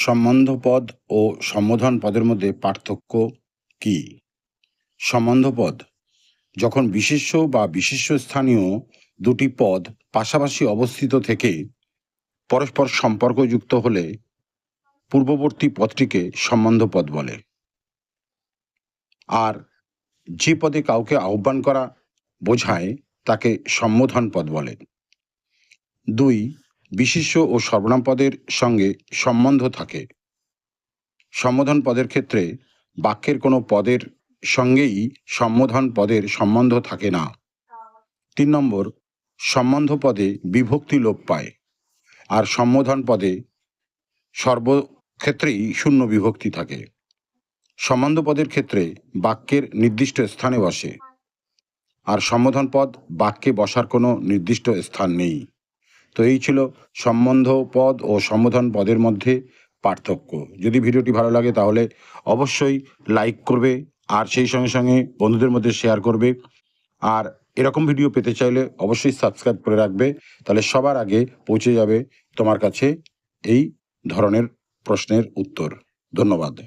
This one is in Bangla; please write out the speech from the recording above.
সম্বন্ধ পদ ও সম্বোধন পদের মধ্যে পার্থক্য কি? সম্বন্ধ পদ যখন বিশেষ্য বা বিশেষ্য স্থানীয় দুটি পদ পাশাপাশি অবস্থিত থেকে পরস্পর সম্পর্কযুক্ত হলে পূর্ববর্তী পদটিকে সম্বন্ধ পদ বলে। আর যে পদে কাউকে আহ্বান করা বোঝায় তাকে সম্বোধন পদ বলে। দুই বিশেষ্য ও সর্বনাম পদের সঙ্গে সম্বন্ধ থাকে। সম্বোধন পদের ক্ষেত্রে বাক্যের কোনো পদের সঙ্গেই সম্বোধন পদের সম্বন্ধ থাকে না। তিন নম্বর, সম্বন্ধ পদে বিভক্তি লোপ পায় আর সম্বোধন পদে সর্বক্ষেত্রেই শূন্য বিভক্তি থাকে। সম্বন্ধ পদের ক্ষেত্রে বাক্যের নির্দিষ্ট স্থানে বসে আর সম্বোধন পদ বাক্যে বসার কোনো নির্দিষ্ট স্থান নেই। তো এই ছিল সম্বন্ধ পদ ও সম্বোধন পদের মধ্যে পার্থক্য। যদি ভিডিওটি ভালো লাগে তাহলে অবশ্যই লাইক করবে আর সেই সঙ্গে সঙ্গে বন্ধুদের মধ্যে শেয়ার করবে। আর এরকম ভিডিও পেতে চাইলে অবশ্যই সাবস্ক্রাইব করে রাখবে, তাহলে সবার আগে পৌঁছে যাবে তোমার কাছে এই ধরনের প্রশ্নের উত্তর। ধন্যবাদ।